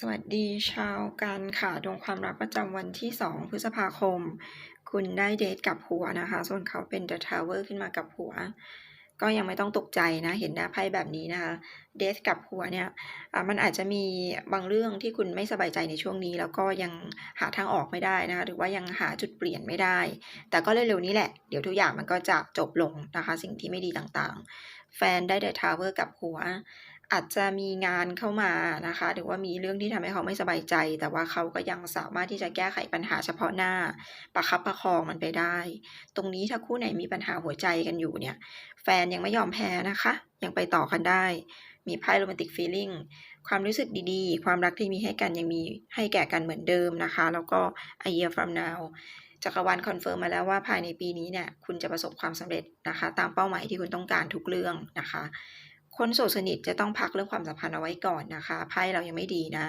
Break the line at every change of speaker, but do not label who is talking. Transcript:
สวัสดีชาวกันค่ะ ดวงความรักประจำวันที่ 2 พฤษภาคม คุณได้เดทกับหัวนะคะ ส่วนเขาเป็น The Tower ขึ้นมากับหัว ก็ยังไม่ต้องตกใจนะ เห็นหน้าไพ่แบบนี้นะคะ เดทกับหัวเนี่ยมันอาจจะมีบางเรื่องที่คุณไม่สบายใจในช่วงนี้ แล้วก็ยังหาทางออกไม่ได้นะคะ หรือว่ายังหาจุดเปลี่ยนไม่ได้ แต่ก็เร็วๆนี้แหละ เดี๋ยวทุกอย่างมันก็จะจบลงนะคะ สิ่งที่ไม่ดีต่างๆ แฟนได้ The Tower กับหัว อาจจะมีงานเข้ามานะคะ หรือว่ามีเรื่องที่ทำให้เขาไม่สบายใจ แต่ว่าเขาก็ยังสามารถที่จะแก้ไขปัญหาเฉพาะหน้า ประคับประคองมันไปได้ ตรงนี้ถ้าคู่ไหนมีปัญหาหัวใจกันอยู่เนี่ย แฟนยังไม่ยอมแพ้นะคะ ยังไปต่อกันได้ มีไพ่ Romantic Feeling ความรู้สึกดีๆ ความรักที่มีให้กันยังมีให้แก่กันเหมือนเดิมนะคะ แล้วก็ A year from now จักรวาลคอนเฟิร์มมาแล้วว่าภายในปีนี้เนี่ยคุณจะประสบความสำเร็จนะคะ ตามเป้าหมายที่คุณต้องการทุกเรื่องนะคะ คนโสดสนิทจะต้องพักเรื่องความสัมพันธ์เอาไว้ก่อนนะคะไพ่เรายังไม่ดีนะ